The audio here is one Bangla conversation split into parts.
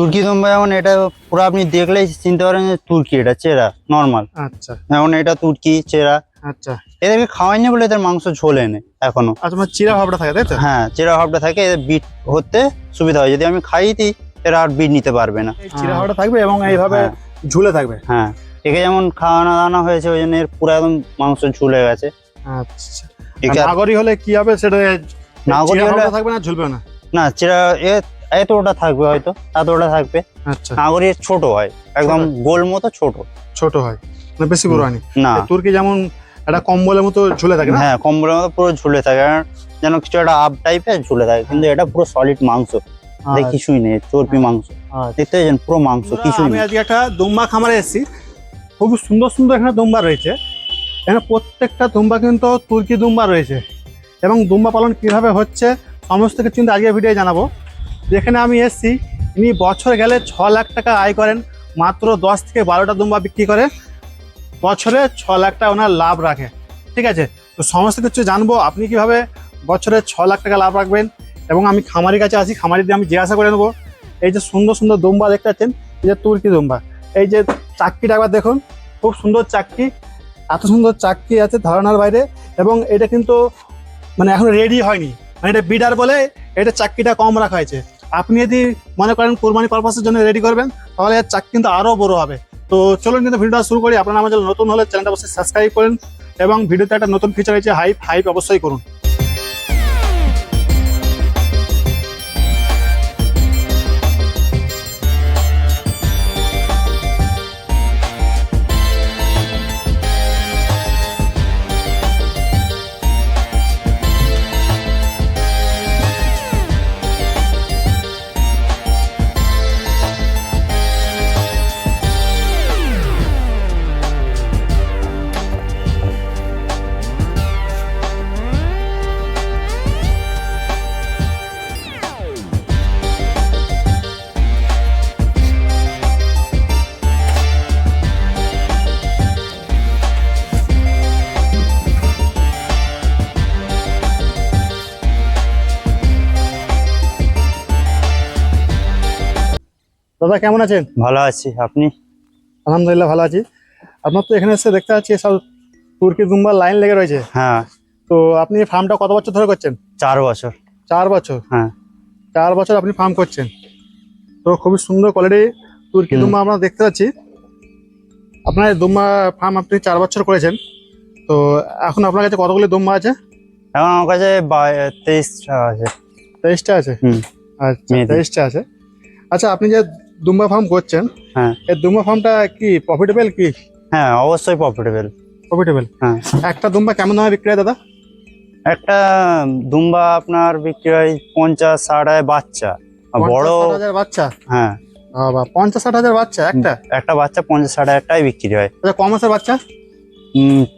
তুর্কি দুম্বা যেমন এটা পুরো আপনি দেখলেই চিনতে পারেন যে তুর্কি এটা চেরা নর্মাল আচ্ছা। যেমন এটা তুর্কি চেরা। আচ্ছা। এদেরকে খাওয়াইনি বলে এদের মাংস ঝোলে এনে এখনও। আচ্ছা মানে চিরা ভাবটা থাকে তাই তো? হ্যাঁ চেরা ভাবটা থাকে এদের বিট হতে সুবিধা হয়। যদি আমি খাইয়ে দিই এরা আর বিট নিতে পারবে না। চিরা ভাবটা থাকবে এবং এইভাবে হ্যাঁ। ঝুলে থাকবে? হ্যাঁ। একে যেমন খাওয়ানো দাওয়ানো হয়েছে ওই জন্য এর পুরো একদম মাংস ঝুলে গেছে। আচ্ছা। নাগরি হলে কি হবে? সেটা নাগরি হলে থাকবে না ঝুলবে না? না চেরা এ এতটা থাকবে হয়তো এতটা থাকবে। আচ্ছা। নাগরি ছোট হয় একদম। গোল মতো ছোট। ছোট হয়? বেশি বড় হয়নি? না। তুর্কি যেমন একটা কম্বলের মতো ঝুলে থাকে না? হ্যাঁ কম্বলের মতো পুরো ঝুলে থাকে যেন কিছু একটা আপ টাইপের ঝুলে থাকে কিন্তু এটা পুরো সলিড মাংস। আচ্ছা, কিছুই নেই চর্বি মাংস। আচ্ছা। দেখতে পাচ্ছেন পুরো মাংস কিছুই আমি আজকে একটা দুম্বা খামারে এসেছি। খুব সুন্দর সুন্দর এখানে দুম্বা রয়েছে। এখানে প্রত্যেকটা দুম্বা কিন্তু তুর্কি দুম্বা রয়েছে। এবং দুম্বা পালন কীভাবে হচ্ছে সমস্ত কিছু কিন্তু আজকে ভিডিও জানাব। যেখানে আমি এসেছি। ইনি বছর গেলে ছ লাখ টাকা আয় করেন, মাত্র দশ থেকে বারোটা দুম্বা বিক্রি করে। বছরে ছ লাখ টাকা ওনার লাভ রাখে। ঠিক আছে? তো সমস্ত কিছু জানব। আপনি কীভাবে বছরে ছ লাখ টাকা লাভ রাখবেন? এবং আমি খামারির কাছে আসি খামারি দিয়ে আমি জিজ্ঞাসা করে নেব। এই যে সুন্দর সুন্দর দুম্বা দেখতে পাচ্ছেন, এই যে তুর্কি দুম্বা। এই যে চাকরিটা একবার দেখুন, খুব সুন্দর চাকরি এত সুন্দর চাকরি আছে ধারণার বাইরে। এবং এটা কিন্তু মানে এখন রেডি হয়নি। মানে এটা বিডার বলে এটা চাকরিটা কম রাখা হয়েছে। আপনি যদি মনে করেন কোরবানি পারপাসের জন্য রেডি করবেন, তাহলে এর চাক কিন্তু আরও বড় হবে। তো চলুন কিন্তু ভিডিওটা শুরু করি। আপনারা জন্য নতুন হলে চ্যানেলটা অবশ্যই সাবস্ক্রাইব করেন এবং ভিডিওতে একটা নতুন ফিচার হয়েছে হাইপ হাইপ অবশ্যই করুন। দাদা কেমন আছেন? ভালো আছি আপনি? আলহামদুলিল্লাহ ভালো আছি। আপনার তো এখানে এসে দেখতে পাচ্ছি সব তুর্কি দুম্বার লাইন লেগে রয়েছে। হ্যাঁ। তো আপনি ফার্মটা কত বছর ধরে করছেন? চার বছর। চার বছর? হ্যাঁ। চার বছর আপনি ফার্ম করছেন। তো খুবই সুন্দর কোয়ালিটি তুর্কি দুম্বা আমরা দেখতে পাচ্ছি। আপনার দুম্বা ফার্ম আপনি চার বছর করেছেন। তো এখন আপনার কাছে কতগুলি দুম্বা আছে? এখন আমার কাছে তেইশটা আছে। তেইশটা আছে? হুম। আচ্ছা তেইশটা আছে। আচ্ছা আপনি যে দুম্বা ফার্ম করছেন। হ্যাঁ। এই দুম্বা ফার্মটা কি প্রফিটেবল কি? হ্যাঁ অবশ্যই প্রফিটেবল প্রফিটেবল হ্যাঁ। একটা দুম্বা কেমন দামে বিক্রি হয় দাদা? একটা দুম্বা আপনার বিক্রি হয় পঞ্চাশ ষাট বাচ্চা। বড় হাজার বাচ্চা? হ্যাঁ। বাবা পঞ্চাশ ষাট হাজার বাচ্চা একটা? একটা বাচ্চা পঞ্চাশ ষাট হাজার টাকায় বিক্রি হয়। আচ্ছা ক মাসের বাচ্চা?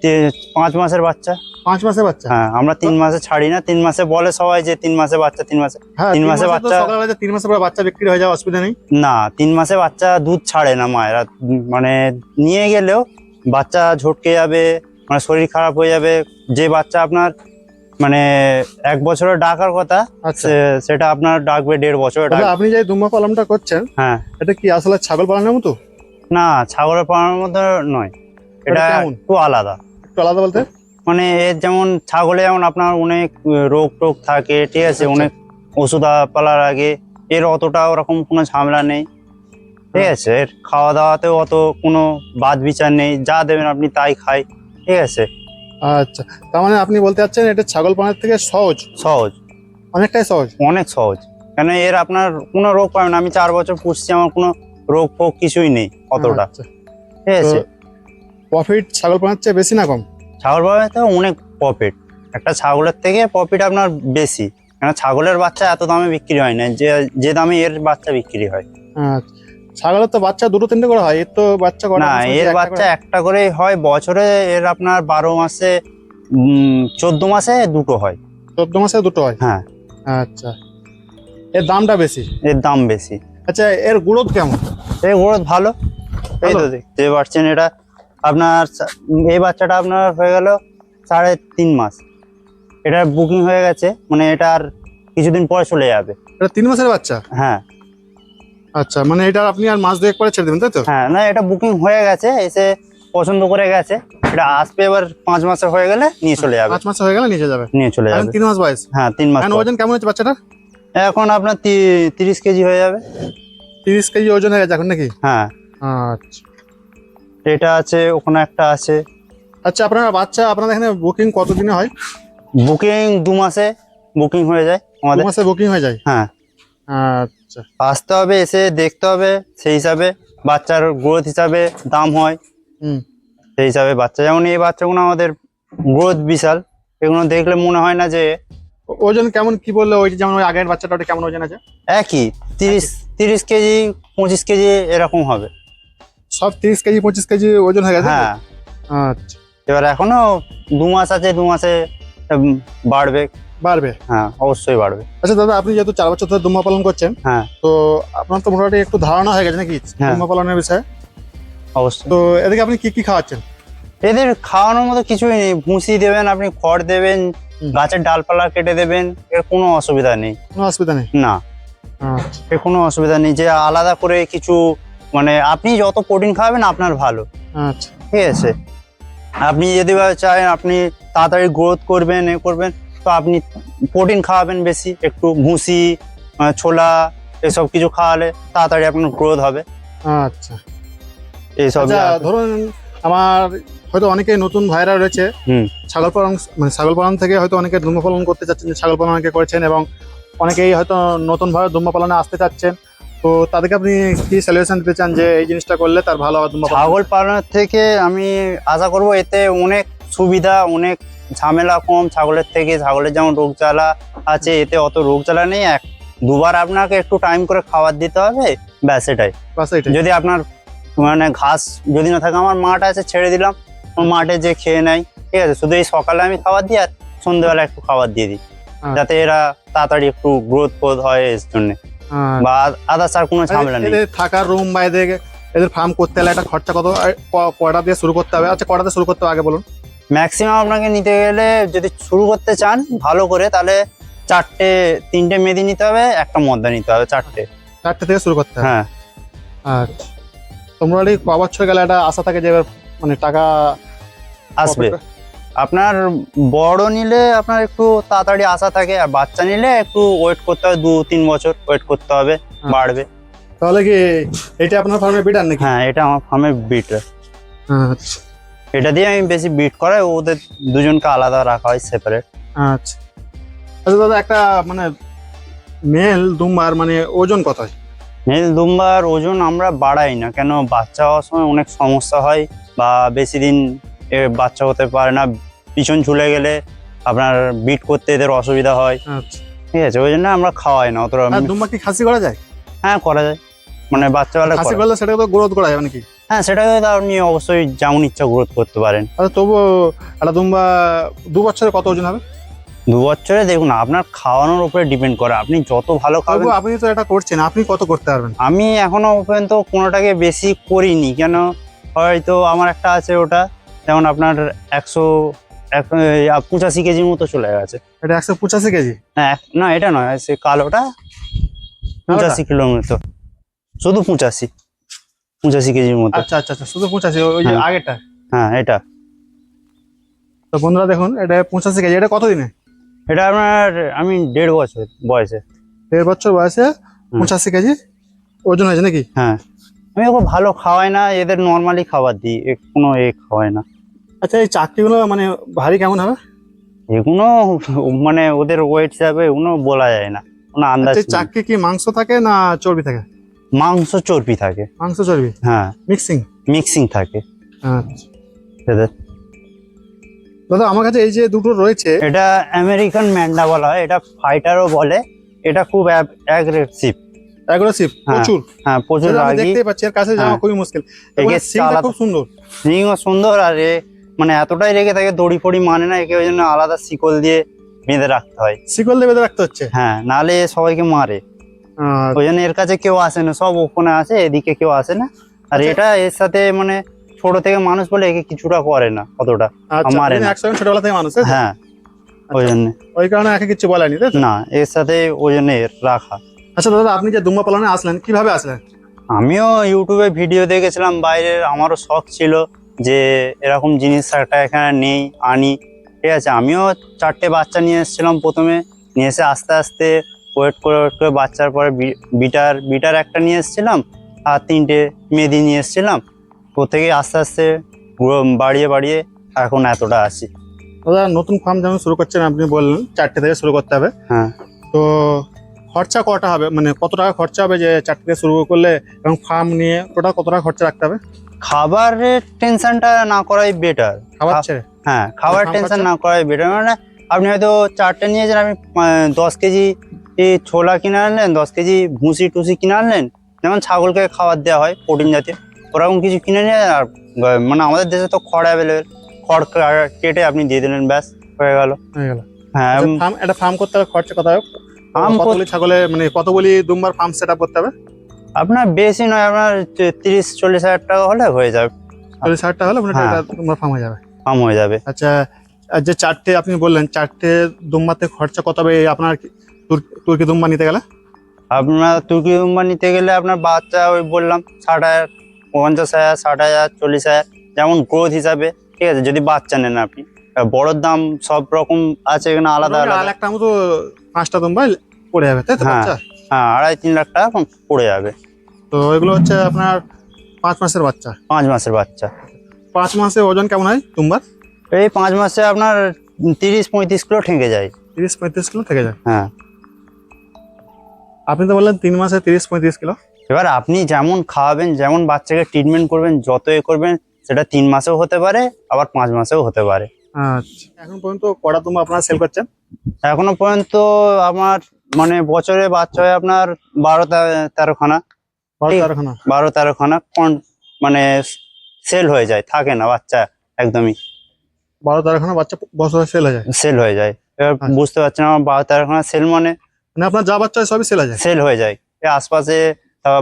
তে- পাঁচ মাসের বাচ্চা। পাঁচ মাসের বাচ্চা? হ্যাঁ আমরা তিন মাসে ছাড়ি না তিন মাসে বলে সবাই যে তিন মাসে বাচ্চা তিন মাসে হ্যাঁ তিন মাসে বাচ্চা- তিন পরে বাচ্চা বিক্রি হয়ে যাওয়া অসুবিধা নেই? না তিন মাসে বাচ্চা দুধ ছাড়ে না মায়েরা। মানে নিয়ে গেলেও বাচ্চা ঝটকে যাবে মানে শরীর খারাপ হয়ে যাবে। যে বাচ্চা আপনার মানে এক বছরের ডাকার কথা আচ্ছা। সেটা আপনার ডাকবে দেড় বছর আপনি যে দুম্বা পালনটা করছেন হ্যাঁ। এটা কি আসলে ছাগল পালনের মতো? না ছাগলের পালনের মধ্যে নয়। এটা এটা একটু আলাদা। একটু আলাদা বলতে? মানে এর যেমন ছাগলে যেমন আপনার অনেক রোগ টোগ থাকে ঠিক আছে আচ্ছা। অনেক ওষুধ পালার আগে এর অতটা ওরকম কোনো ঝামেলা নেই। ঠিক আছে এর খাওয়া দাওয়াতেও অত কোনো বাদ বিচার নেই যা দেবেন আপনি তাই খাই ঠিক আছে। আচ্ছা তার মানে আপনি বলতে চাচ্ছেন এটা ছাগল পালনের থেকে সহজ? সহজ। অনেকটাই সহজ? অনেক সহজ। কেন এর আপনার কোনো রোগ পাবে না আমি চার বছর পুষছি আমার কোনো রোগ ফোগ কিছুই নেই অতটা। আচ্ছা। ঠিক আছে। প্রফিট ছাগল পালনের চেয়ে বেশি না কম? ছাগল পালনে তো অনেক প্রফিট একটা ছাগলের থেকে প্রফিট আপনার বেশি। কেন ছাগলের বাচ্চা এত দামে বিক্রি হয় না যে যে দামে এর বাচ্চা বিক্রি হয়। আচ্ছা। ছাগলের তো বাচ্চা দুটো তিনটে করে হয় এর তো বাচ্চা কটা না এর বাচ্চা একটা করেই হয় বছরে এর আপনার বারো মাসে চোদ্দ মাসে দুটো হয়। চোদ্দ মাসে দুটো হয়? হ্যাঁ। আচ্ছা। এর দামটা বেশি? এর দাম বেশি। আচ্ছা এর গ্রোথ কেমন? এর গ্রোথ ভালো। এই তো? দেখতে পাচ্ছেন এটা আপনার এই বাচ্চাটা আপনার হয়ে গেল সাড়ে তিন মাস। এটা বুকিং হয়ে গেছে মানে এটা আর কিছুদিন পরে চলে যাবে। এটা তিন মাসের বাচ্চা? হ্যাঁ। আচ্ছা মানে এটা আপনি আর মাস দুয়েক পরে ছেড়ে দেবেন তাই তো? হ্যাঁ না এটা বুকিং হয়ে গেছে এসে পছন্দ করে গেছে। এটা আসবে এবার পাঁচ মাসের হয়ে গেলে নিয়ে চলে যাবে। পাঁচ মাস হয়ে গেলে নিচে যাবে? নিয়ে চলে যাবে। তিন মাস বয়স? হ্যাঁ তিন মাস এখন ওজন কেমন হচ্ছে বাচ্চাটা এখন আপনার তিরিশ কেজি হয়ে যাবে। তিরিশ কেজি ওজন হয়ে গেছে এখন নাকি? হ্যাঁ। আচ্ছা। এটা আছে ওখানে একটা আছে। আচ্ছা আপনার বাচ্চা আপনাদের এখানে বুকিং কতদিনে হয়? বুকিং দু মাসে বুকিং হয়ে যায় দু আমাদের মাসে বুকিং হয়ে যায়? হ্যাঁ। আচ্ছা। আসতে হবে এসে দেখতে হবে সেই হিসাবে বাচ্চার গ্রোথ হিসাবে দাম হয়। হুম। সেই হিসাবে বাচ্চা যেমন এই বাচ্চাগুলো আমাদের গ্রোথ বিশাল এগুলো দেখলে মনে হয় না যে ওজন কেমন কি বলল ওই যেমন ওই আগের বাচ্চাটা ওটা কেমন ওজন আছে? একই তিরিশ তিরিশ কেজি পঁচিশ কেজি এরকম হবে। সব তিরিশ কেজি পঁচিশ কেজি ওজন হয়ে গেছে হ্যাঁ। আচ্ছা। এবার এখনও দু মাস আছে দু মাসে বাড়বে। বাড়বে? হ্যাঁ অবশ্যই বাড়বে। আচ্ছা দাদা আপনি যেহেতু চার বছর ধরে দুম্বা পালন করছেন হ্যাঁ। তো আপনার তো মোটামুটি একটু ধারণা হয়ে গেছে নাকি হ্যাঁ। দুম্বা পালনের বিষয়ে? অবশ্যই। তো এদিকে আপনি কি কি খাওয়াচ্ছেন? এদের খাওয়ানোর মতো কিছুই নেই। ভুসি দেবেন আপনি খড় দেবেন গাছের ডালপালা কেটে দেবেন এর কোনো অসুবিধা নেই। কোনো অসুবিধা নেই? না। আচ্ছা। এর কোনো অসুবিধা নেই। যে আলাদা করে কিছু মানে আপনি যত প্রোটিন খাওয়াবেন আপনার ভালো। আচ্ছা। ঠিক আছে? আপনি যদি চান আপনি তাড়াতাড়ি গ্রোথ করবেন এ করবেন তো আপনি প্রোটিন খাওয়াবেন বেশি একটু ভুসি ছোলা এসব কিছু খাওয়ালে তাড়াতাড়ি আপনার গ্রোথ হবে। আচ্ছা। এইসব আচ্ছা ধরুন আমার হয়তো অনেকে নতুন ভাইরা রয়েছে। ছাগল পালন মানে ছাগল পালন থেকে হয়তো অনেকে দুম্বা পালন করতে চাচ্ছেন ছাগল পালন অনেকে করেছেন এবং অনেকেই হয়তো নতুন ভাবে দুম্বা আসতে চাচ্ছেন। তো তাদেরকে আপনি কি সলিউশন দিতে চান যে এই জিনিসটা করলে তার ভালো ছাগল পালনের থেকে আমি আশা করব এতে অনেক সুবিধা অনেক ঝামেলা কম। ছাগলের থেকে ছাগলের যেমন রোগ জ্বালা আছে এতে অত রোগ জ্বালা নেই। এক দুবার আপনাকে একটু টাইম করে খাবার দিতে হবে ব্যাস এটাই। যদি আপনার মানে ঘাস যদি না থাকে আমার মাঠ আছে ছেড়ে দিলাম। মাঠে যে খেয়ে নেয় ঠিক আছে? শুধু এই সকালে আমি খাবার দিই আর সন্ধ্যেবেলা একটু খাবার দিয়ে দিই। হ্যাঁ। যাতে এরা তাড়াতাড়ি একটু গ্রোথ ফোথ হয় এর জন্য। বা আদার্স আর কোনো ঝামেলা নেই। থাকার রুম বা এদের এদের ফার্ম করতে হলে একটা খরচা কত? আর ক- কয়টা দিয়ে শুরু করতে হবে? আচ্ছা কয়টা দিয়ে শুরু করতে হবে আগে বলুন। ম্যাক্সিমাম আপনাকে নিতে গেলে যদি শুরু করতে চান ভালো করে তাহলে চারটে তিনটে মেদি নিতে হবে একটা মদ্দা নিতে হবে চারটে। চারটে থেকে শুরু করতে হবে? হ্যাঁ। আচ্ছা। তোমরা ক বছর গেলে একটা আশা থাকে যে মানে টাকা আসবে। আপনার বড় নিলে আপনার একটু তাড়াতাড়ি আশা থাকে আর বাচ্চা নিলে একটু ওয়েট করতে হবে দু তিন বছর ওয়েট করতে হবে বাড়বে। তাহলে কি এটা আপনার ফার্মে বিটার নাকি? হ্যাঁ এটা আমার ফার্মের বিট আচ্ছা। এটা দিয়ে আমি বেশি বিট করাই ওদের দুজনকে আলাদা রাখা হয় সেপারেট আচ্ছা। আচ্ছা দাদা একটা মানে মেল দুম্বার মানে ওজন কত হয় মেল দুম্বার ওজন আমরা বাড়াই না কেন বাচ্চা হওয়ার সময় অনেক সমস্যা হয় বা বেশি দিন বাচ্চা হতে পারে না পিছন ঝুলে গেলে আপনার বিট করতে এদের অসুবিধা হয়। আচ্ছা। ঠিক আছে ওই জন্য আমরা খাওয়াই না অতটা দুম্বা কি খাসি করা যায়? হ্যাঁ করা যায়। মানে বাচ্চাবেলা খাসি করা করলে সেটা তো গ্রোথ করা যাবে নাকি? হ্যাঁ সেটাকে তো আপনি অবশ্যই যেমন ইচ্ছা গ্রোথ করতে পারেন। আচ্ছা তবু একটা দুম্বা দু বছরে কত ওজন হবে? দু বছরে দেখুন আপনার খাওয়ানোর উপরে ডিপেন্ড করে। আপনি যত ভালো খাবেন আপনি তো এটা করছেন আপনি কত করতে পারবেন? আমি এখনও পর্যন্ত কোনোটাকে বেশি করিনি কেন হয়তো আমার একটা আছে ওটা। যেমন আপনার একশো এক পঁচাশি কেজির মতো চলে গেছে। এটা একশো পঁচাশি কেজি? না এক- না এটা নয় সে কালোটা পঁচাশি কিলোর মতো। শুধু পঁচাশি পঁচাশি কেজির মতো। আচ্ছা আচ্ছা আচ্ছা শুধু পঁচাশি ওই যে হ্যাঁ। আগেরটা? হ্যাঁ এটা। তো বন্ধুরা দেখুন এটা পঁচাশি কেজি এটা কত দিনে এটা আপনার আমি দেড় বছর বয়সে। দেড় বছর বয়সে পঁচাশি কেজি ওজন হয়েছে নাকি? হ্যাঁ। আমি ওকে ভালো খাওয়াই না এদের নর্মালি খাবার দিই এ কোনো এ খাওয়াই না। আচ্ছা এই চাকরিগুলো মানে ভারী কেমন হবে? এগুলো মানে ওদের ওয়েট হিসাবে এগুলো বলা যায় না। কোনো আন্দাজ আচ্ছা নেই। চাকরি কি মাংস থাকে না চর্বি থাকে? মাংস চর্বি থাকে। মাংস চর্বি? হ্যাঁ। মিক্সিং? মিক্সিং থাকে। আচ্ছা। এদের। দাদা আমার কাছে এই যে দুটো রয়েছে। এটা আমেরিকান ম্যান্ডা বলা হয় এটা ফাইটারও বলে এটা খুব অ্যাগ্রেসিভ অ্যাগ্রেসিভ প্রচুর। হ্যাঁ প্রচুর আমি দেখতেই পাচ্ছি এর কাছে যাওয়া হ্যাঁ। খুবই মুশকিল। একে সিংটা খুব সুন্দর। রিংও সুন্দর আর এ মানে এতটাই রেগে থাকে দড়ি ফড়ি মানে না একে ওই জন্য আলাদা শিকল দিয়ে বেঁধে রাখতে হয়। শিকল দিয়ে বেঁধে রাখতে হচ্ছে? হ্যাঁ নালে সবাইকে মারে। ওই জন্য এর কাছে কেউ আসে না সব ওখানে আসে এদিকে কেউ আসে না। আর আচ্ছা। এটা এর সাথে মানে ছোট থেকে মানুষ বলে একে কিছুটা করে না অতটা। আচ্ছা মারে না। একসঙ্গে ছোটবেলা থেকে মানুষ হ্যাঁ ওই আচ্ছা, জন্য। ওই কারণে একে কিছু বলেনি? না এর সাথে ওই জন্য এর রাখা। আচ্ছা দাদা আপনি যে দুম্বা পালনে আসলেন কীভাবে আসলেন? আমিও ইউটিউবে ভিডিও দেখেছিলাম বাইরের আমারও শখ ছিল যে এরকম জিনিস একটা এখানে নেই আনি। ঠিক আছে আমিও চারটে বাচ্চা নিয়ে এসেছিলাম প্রথমে। নিয়ে এসে আস্তে আস্তে ওয়েট করে ওয়েট করে বাচ্চার পরে বিটার বিটার একটা নিয়ে এসেছিলাম আর তিনটে মেদি নিয়ে এসেছিলাম। থেকে আস্তে আস্তে বাড়িয়ে বাড়িয়ে এখন এতটা আছি। দাদা নতুন ফার্ম যেমন শুরু করছেন আপনি বললেন চারটে থেকে শুরু করতে হবে। হ্যাঁ। তো খরচা কটা হবে? মানে কত টাকা খরচা হবে যে চারটে শুরু করলে এবং ফার্ম নিয়ে টোটাল কত টাকা খরচা রাখতে হবে? খাবারের টেনশনটা না করাই বেটার খাবার ছেড়ে? হ্যাঁ খাবার টেনশন না করাই বেটার মানে আপনি হয়তো চারটে নিয়েছেন আপনি দশ কেজি ছোলা কিনে আনলেন দশ কেজি ভুসি টুসি কিনে আনলেন যেমন ছাগলকে খাবার দেওয়া হয় প্রোটিন জাতীয় ওরকম কিছু কিনে নিয়ে আর মানে আমাদের দেশে তো খড় অ্যাভেলেবেল খড় কেটে আপনি দিয়ে দিলেন ব্যাস হয়ে গেল। হয়ে গেল। হ্যাঁ ফার্ম একটা ফার্ম করতে হবে খরচা কত হবে কতগুলি ছাগলে মানে কতগুলি দুম্বার ফার্ম সেট করতে হবে? আপনার বেশি নয় আপনার তিরিশ চল্লিশ হাজার টাকা হলে হয়ে যাবে। চল্লিশ হাজার টাকা হলে মানে হ্যাঁ। দুম্বার ফার্ম হয়ে যাবে? কম হয়ে যাবে। আচ্ছা যে চারটে আপনি বললেন চারটে দুম্বাতে খরচা কত হবে? আপনার তুর্কি দুম্বা নিতে গেলে? আপনার তুর্কি উম্বা নিতে গেলে আপনার বাচ্চা ওই বললাম ষাট হাজার পঞ্চাশ হাজার ষাট হাজার চল্লিশ হাজার যেমন গ্রোথ হিসাবে ঠিক আছে যদি বাচ্চা নেন আপনি। বড়োর দাম সব রকম আছে এখানে আলাদা আলাদা। টাকা মতো পাঁচটা দুম্বা পড়ে যাবে তাই তো হ্যাঁ। বাচ্চা? হ্যাঁ আড়াই তিন লাখ টাকা পড়ে যাবে। তো এগুলো হচ্ছে আপনার পাঁচ মাসের বাচ্চা? পাঁচ মাসের বাচ্চা। পাঁচ মাসে ওজন কেমন হয় দুম্বার? এই পাঁচ মাসে আপনার তিরিশ পঁয়ত্রিশ কিলো ঠেকে যায়। তিরিশ পঁয়ত্রিশ কিলো থেকে যায়? হ্যাঁ। আপনি তো বললেন তিন মাসে তিরিশ পঁয়ত্রিশ কিলো। এবার আপনি যেমন খাওয়াবেন যেমন বাচ্চাকে ট্রিটমেন্ট করবেন যত এ করবেন সেটা তিন মাসেও হতে পারে আবার পাঁচ মাসেও হতে পারে। আচ্ছা। এখন পর্যন্ত কটা দুম্বা আপনারা সেল করছেন? এখনও পর্যন্ত আমার মানে বছরে বাচ্চা হয় আপনার বারো তে- তেরোখানা। বারো বারো তেরোখানা কন- মানে সেল হয়ে যায় থাকে না বাচ্চা একদমই। বারো তেরোখানা বাচ্চা বছরে সেল হয়ে যায়? সেল হয়ে যায়। এবার আচ্ছা। বুঝতে পারছেন আমার বারো তেরোখানা সেল মানে? মানে আপনার যা বাচ্চা সবই সেল হয়ে যায়? সেল হয়ে যায়। আশপাশে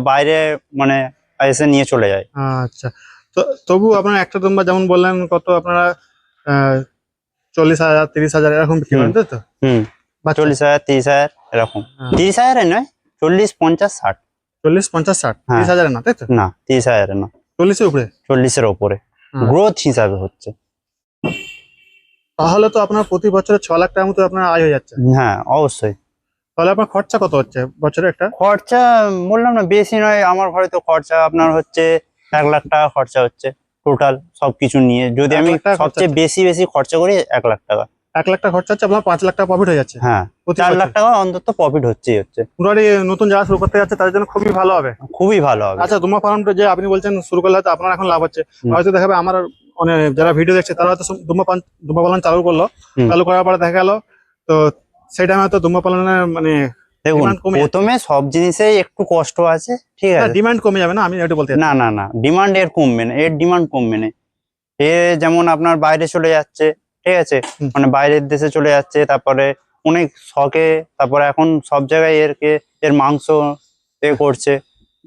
বাইরে মানে এসে নিয়ে চলে যায়। আচ্ছা। তো তবু আপনার একটা যেমন বললেন কত আপনারা চল্লিশ হাজার তিরিশ হাজার এরকম বিক্রি করেন তো? হুম? চল্লিশ হাজার তিরিশ হাজার এরকম। হ্যাঁ। তিরিশ হাজারে নয় চল্লিশ পঞ্চাশ ষাট। চল্লিশ পঞ্চাশ ষাট। হ্যাঁ। তিরিশ হাজারের না তাই তো? না তিরিশ হাজারে না। চল্লিশের উপরে? চল্লিশের ওপরে হ্যাঁ। গ্রোথ হিসাবে হচ্ছে। তাহলে তো আপনার প্রতি বছরে ছ লাখ টাকার মতো আপনার আয় হয়ে যাচ্ছে। হ্যাঁ অবশ্যই। তাহলে আপনার খরচা কত হচ্ছে বছরে একটা? খরচা বললাম না বেশি নয়। আমার ঘরে তো খরচা আপনার হচ্ছে এক লাখ টাকা খরচা হচ্ছে। টোটাল সবকিছু নিয়ে। যদি আমি সবচেয়ে বেশি বেশি খরচা করি এক লাখ টাকা। এক লাখ টাকা খরচা হচ্ছে আপনার পাঁচ লাখ টাকা প্রফিট হয়ে যাচ্ছে। হ্যাঁ চার লাখ টাকা অন্তত প্রফিট হচ্ছেই হচ্ছে। পুরোটাই নতুন যারা শুরু করতে যাচ্ছে তাদের জন্য খুবই ভালো হবে। খুবই ভালো হবে। আচ্ছা দুমা ফার্মটা যে আপনি বলছেন শুরু করলে হয়তো আপনার এখন লাভ হচ্ছে। হয়তো দেখাবে আমার মানে যারা ভিডিও দেখছে তারা হয়তো দুমা পালন দুমা পালন চালু করল। চালু করার পরে দেখা গেল তো সেই টাইমে হয়তো দুমা পালনের মানে দেখুন। প্রথমে সব জিনিসেই একটু কষ্ট আছে ঠিক আছে? ডিমান্ড কমে যাবে না আমি এটা বলতে না না না ডিমান্ড এর কমবে না এর ডিমান্ড কমবে না। এ যেমন আপনার বাইরে চলে যাচ্ছে ঠিক আছে? মানে বাইরের দেশে চলে যাচ্ছে তারপরে অনেক শখে তারপরে এখন সব জায়গায় এরকে এর মাংস এ করছে।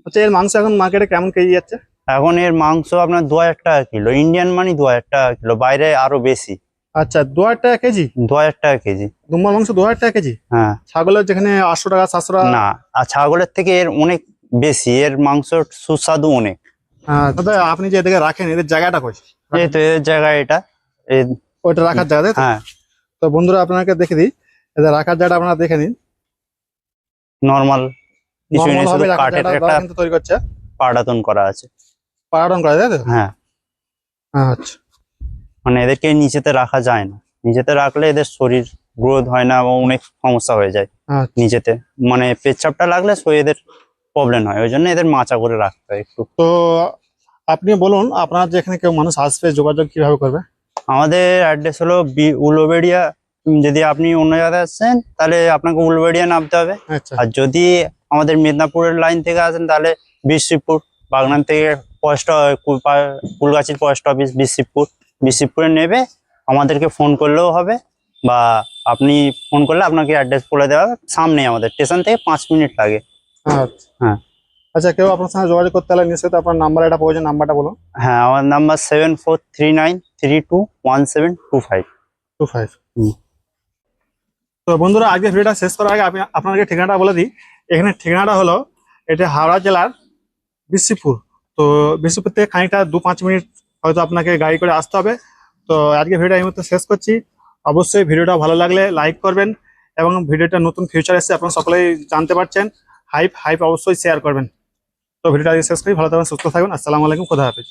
আচ্ছা এর মাংস এখন মার্কেটে কেমন কেজি যাচ্ছে? এখন এর মাংস আপনার দু হাজার টাকা কিলো ইন্ডিয়ান মানি দু হাজার টাকা কিলো বাইরে আরও বেশি। আচ্ছা দু হাজার টাকা কেজি? দু হাজার টাকা কেজি। দুম্বার মাংস দু হাজার টাকা কেজি? হ্যাঁ। ছাগলের যেখানে আটশো টাকা সাতশো টাকা? না আর ছাগলের থেকে এর অনেক বেশি এর মাংস সুস্বাদু অনেক। হ্যাঁ, দাদা আপনি যে এদিকে রাখেন এদের জায়গাটা কই? এই তো এর জায়গা এটা। ওইটা রাখার জায়গা হ্যাঁ। তো বন্ধুরা আপনাকে দেখে দিই। এদের রাখার জায়গাটা আপনারা দেখে নিন। নর্মাল কিছু নেই শুধু কাঠের একটা তৈরি করছে। পাটাতন করা আছে। পাড়াটন করা তাই তো? হ্যাঁ। আচ্ছা। মানে এদেরকে নিচেতে রাখা যায় না। নিচেতে রাখলে এদের শরীর গ্রোথ হয় না এবং অনেক সমস্যা হয়ে যায় আচ্ছা। নিচেতে মানে পেচ্ছাপটা লাগলে এদের প্রবলেম হয় ওই জন্য এদের মাচা করে রাখতে হয় একটু। তো আপনি বলুন আপনার যেখানে কেউ মানুষ আসবে যোগাযোগ কীভাবে করবে? আমাদের অ্যাড্রেস হলো বি উলোবেড়িয়া। যদি আপনি অন্য জায়গায় আসছেন তাহলে আপনাকে উলবেড়িয়া নামতে হবে। আচ্ছা। আর যদি আমাদের মেদিনীপুরের লাইন থেকে আসেন তাহলে বিশ্বপুর বাগনান থেকে পোস্ট কুলগাছির পোস্ট অফিস বিশ্বপুর বিশ্বপুরে নেবে আমাদেরকে ফোন করলেও হবে বা আপনি ফোন করলে আপনাকে অ্যাড্রেস বলে দেওয়া হবে সামনেই আমাদের স্টেশন থেকে পাঁচ মিনিট লাগে। আচ্ছা। হ্যাঁ। আচ্ছা কেউ আপনার সঙ্গে যোগাযোগ করতে হলে নিশ্চয়ই আপনার নাম্বার এটা প্রয়োজন নাম্বারটা বলুন। হ্যাঁ আমার number seven four three nine three two one seven two five two five তো বন্ধুরা আজকে ভিডিওটা শেষ করার আগে আমি আপনাদেরকে ঠিকানাটা বলে দিই। এখানে ঠিকানাটা হলো এটা হাওড়া জেলার বিসিপুর তো বিসিপুর থেকে খানিকটা দু পাঁচ মিনিট হয়তো আপনাকে গাড়ি করে আসতে হবে। তো আজকে ভিডিওটা এই মুহূর্তে শেষ করছি। অবশ্যই ভিডিওটা ভালো লাগলে লাইক করবেন এবং ভিডিওটা নতুন ফিউচার এসে আপনারা সকলেই জানতে পারছেন। হাইপ হাইপ অবশ্যই শেয়ার করবেন। তো ভিডিওটা শেষ করি। ভালো থাকবেন, সুস্থ থাকবেন। আসসালামু আলাইকুম, খোদা হাফিজ।